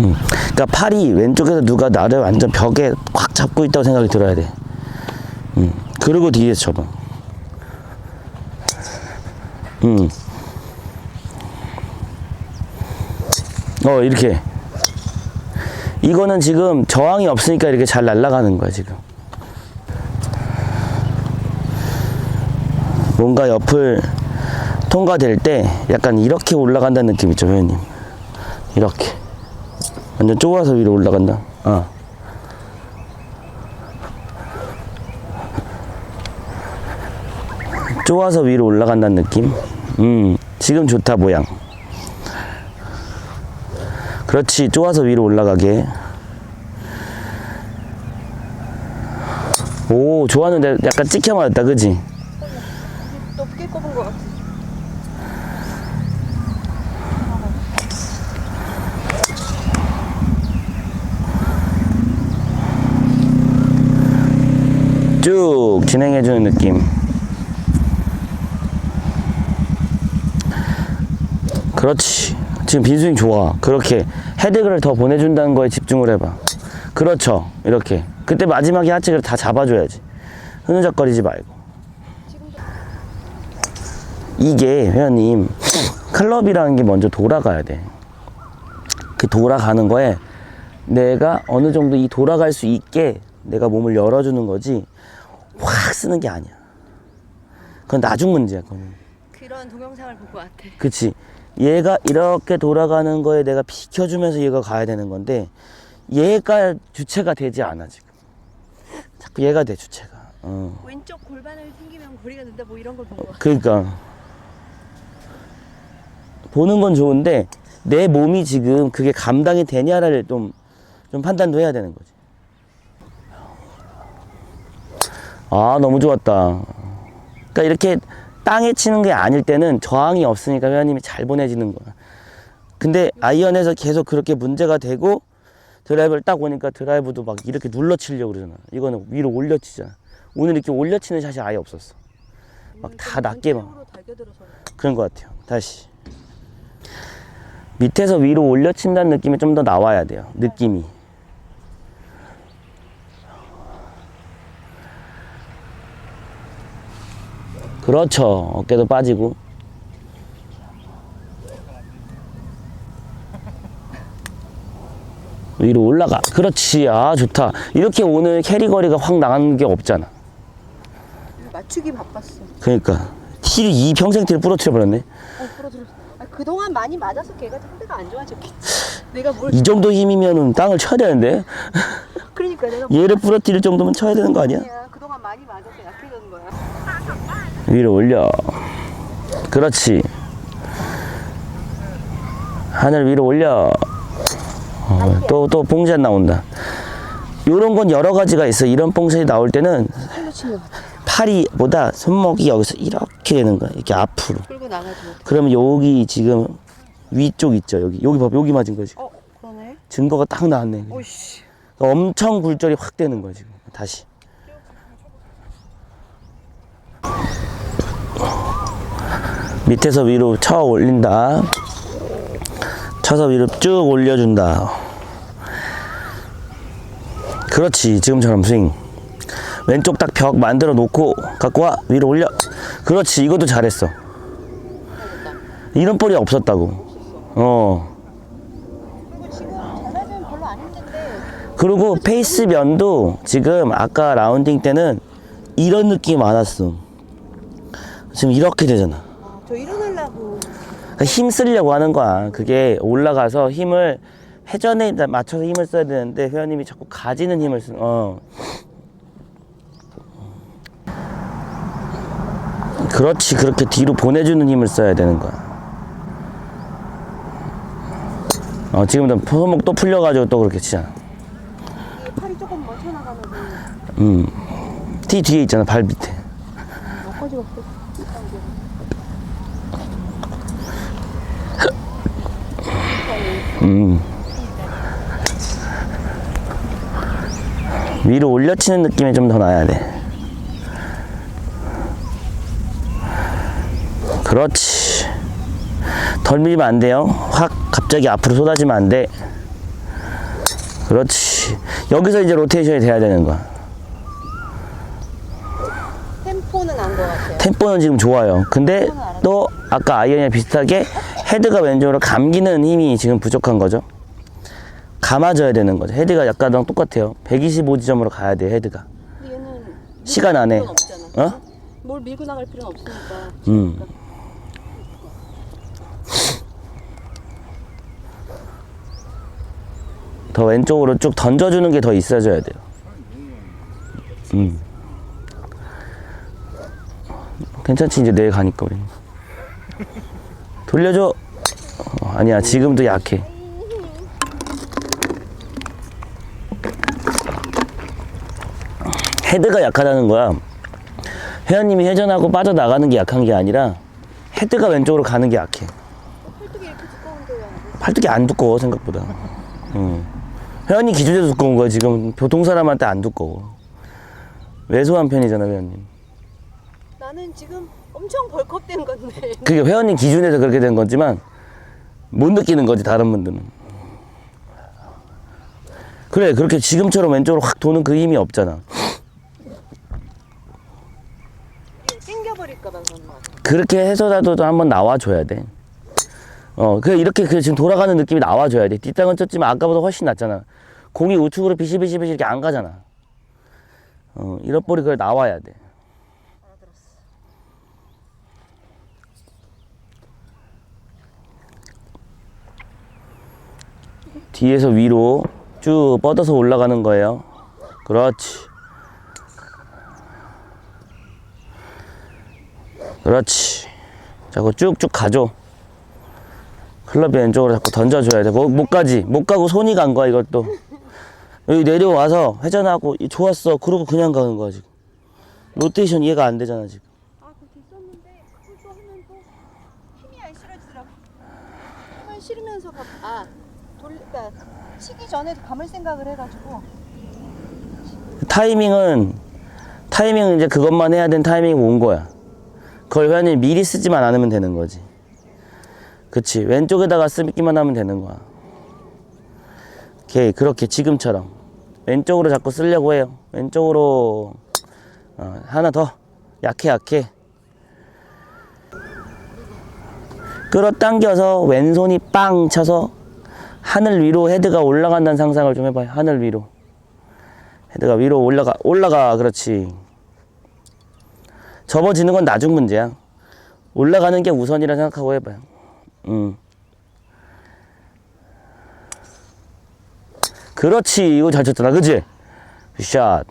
음, 그러니까 팔이 왼쪽에서 누가 나를 완전 벽에 꽉 잡고 있다고 생각이 들어야 돼. 음, 그리고 뒤에서 접어. 음. 어, 이렇게. 이거는 지금 저항이 없으니까 이렇게 잘 날아가는 거야, 지금. 뭔가 옆을 통과될 때 약간 이렇게 올라간다는 느낌 있죠, 회원님? 이렇게. 완전 좁아서 위로 올라간다. 어. 좁아서 위로 올라간다는 느낌? 음, 지금 좋다, 모양. 그렇지, 좁아서 위로 올라가게. 오, 좋았는데 약간 찍혀 맞았다, 그지? 높게 꼽은 것 같아. 쭉 진행해주는 느낌. 그렇지. 지금 빈스윙 좋아. 그렇게 헤드를 더 보내준다는 거에 집중을 해봐. 그렇죠. 이렇게. 그때 마지막에 하체를 다 잡아줘야지. 흐느적거리지 말고. 이게 회원님 클럽이라는 게 먼저 돌아가야 돼. 그 돌아가는 거에 내가 어느 정도 이 돌아갈 수 있게 내가 몸을 열어주는 거지 확 쓰는 게 아니야. 그건 나중 문제야. 그건. 그런 동영상을 본것 같아. 그치. 얘가 이렇게 돌아가는 거에 내가 비켜주면서 얘가 가야 되는 건데 얘가 주체가 되지 않아 지금. 자꾸 얘가 돼 주체가. 어. 왼쪽 골반을 튕기면 거리가 는다 뭐 이런 걸본것 같아. 그러니까 보는 건 좋은데 내 몸이 지금 그게 감당이 되냐를 좀, 좀 판단도 해야 되는 거지. 아 너무 좋았다. 그러니까 이렇게 땅에 치는 게 아닐 때는 저항이 없으니까 회원님이 잘 보내지는 거야. 근데 아이언에서 계속 그렇게 문제가 되고 드라이브를 딱 오니까 드라이브도 막 이렇게 눌러 치려고 그러잖아. 이거는 위로 올려 치잖아. 오늘 이렇게 올려 치는 샷이 아예 없었어. 막 다 낮게 막. 그런 것 같아요. 다시. 밑에서 위로 올려 친다는 느낌이 좀 더 나와야 돼요. 느낌이. 그렇죠. 어깨도 빠지고. 위로 올라가. 그렇지. 아, 좋다. 이렇게 오늘 캐리 거리가 확 나가는 게 없잖아. 맞추기 바빴어. 그러니까. 티, 이 평생 티를 부러뜨려 버렸네. 어, 부러들었어. 아, 그동안 많이 맞아서 걔가 상태가 안 좋아졌겠지. 내가 뭘. 이 정도 힘이면은 땅을 쳐야 되는데 그러니까 내가 얘를 부러뜨릴 정도면 쳐야 되는 거 아니야? 뭐냐. 그동안 많이 맞아서 약해진 거야. 위로 올려. 그렇지. 하늘 위로 올려. 어, 또또 뽕샷 나온다. 요런 건 여러 가지가 있어. 이런 뽕샷이 나올 때는. 팔이보다 손목이 여기서 이렇게 되는 거야. 이렇게 앞으로. 그러면 여기 지금 위쪽 있죠? 여기. 여기 봐봐. 여기 맞은 거지 어, 그러네. 증거가 딱 나왔네. 엄청 굴절이 확 되는 거야 지금. 다시 밑에서 위로 쳐 올린다. 쳐서 위로 쭉 올려준다. 그렇지 지금처럼 스윙. 왼쪽 딱 벽 만들어 놓고 갖고 와 위로 올려. 그렇지 이것도 잘했어. 이런 볼이 없었다고. 어. 그리고 페이스 면도 지금 아까 라운딩 때는 이런 느낌이 많았어. 지금 이렇게 되잖아. 아, 저 일어나려고. 그러니까 힘 쓰려고 하는 거야. 그게 올라가서 힘을 회전에 맞춰서 힘을 써야 되는데 회원님이 자꾸 가지는 힘을 쓰. 어. 그렇지. 그렇게 뒤로 보내주는 힘을 써야 되는 거야. 어, 지금도 손목 또 풀려가지고 또 그렇게 치잖아. 팔이 조금 먼저 나가면 음. 티 뒤에 있잖아, 발 밑에. 여기까지가 없어. 음. 위로 올려치는 느낌이 좀 더 나야 돼. 그렇지. 덜 밀면 안 돼요. 확 갑자기 앞으로 쏟아지면 안 돼. 그렇지. 여기서 이제 로테이션이 돼야 되는 거야. 템포는 안 것 같아요. 템포는 지금 좋아요. 근데 또 아까 아이언이랑 비슷하게 헤드가 왼쪽으로 감기는 힘이 지금 부족한 거죠. 감아줘야 되는 거죠. 헤드가 약간랑 똑같아요. 125지점으로 가야 돼 헤드가. 얘는 시간 안에. 어? 뭘 밀고 나갈 필요는 없으니까. 음. 더 왼쪽으로 쭉 던져주는 게 더 있어줘야 돼요. 음. 괜찮지 이제 내일 가니까 우리. 돌려줘. 어, 아니야 지금도 약해. 헤드가 약하다는 거야. 회원님이 회전하고 빠져나가는 게 약한 게 아니라 헤드가 왼쪽으로 가는 게 약해. 팔뚝이 이렇게 두꺼운데 왜안 돼? 팔뚝이 안 두꺼워 생각보다. 응. 회원님 기준에도 두꺼운 거야 지금 보통 사람한테 안 두꺼워. 왜소한 편이잖아 회원님. 나는 지금 엄청 벌컥 된 건데. 그게 회원님 기준에서 그렇게 된 거지만 못 느끼는 거지 다른 분들은. 그래 그렇게 지금처럼 왼쪽으로 확 도는 그 힘이 없잖아. 땡겨버릴까봐 그런 거 같아. 그렇게 해서라도 한번 나와줘야 돼. 어, 그 이렇게 그 지금 돌아가는 느낌이 나와줘야 돼. 뒷땅은 쳤지만 아까보다 훨씬 낫잖아. 공이 우측으로 비시비시비시 이렇게 안 가잖아. 어, 이런 볼이 그걸 나와야 돼. 뒤에서 위로 쭉 뻗어서 올라가는 거예요. 그렇지. 그렇지. 자꾸 쭉쭉 가줘. 클럽 왼쪽으로 자꾸 던져줘야 돼. 뭐, 못 가지. 못 가고 손이 간 거야, 이것도. 여기 내려와서 회전하고, 이 좋았어. 그러고 그냥 가는 거야, 지금. 로테이션 이해가 안 되잖아, 지금. 아, 됐었는데 그걸 또 하면 또 힘이 안 실어지더라고. 힘을 실으면서 가. 아, 돌, 그러니까 치기 전에도 감을 생각을 해가지고. 타이밍은, 타이밍은 이제 그것만 해야 되는 타이밍이 온 거야. 그걸 회원님 미리 쓰지만 않으면 되는 거지. 그치. 왼쪽에다가 쓰기만 하면 되는 거야. 오케이. 그렇게 지금처럼. 왼쪽으로 자꾸 쓰려고 해요. 왼쪽으로. 어, 하나 더. 약해, 약해. 끌어당겨서 왼손이 빵 쳐서 하늘 위로 헤드가 올라간다는 상상을 좀 해봐요. 하늘 위로. 헤드가 위로 올라가, 올라가. 그렇지. 접어지는 건 나중 문제야. 올라가는 게 우선이라 생각하고 해봐요. 음. 그렇지. 이거 잘 쳤잖아. 그치? 샷.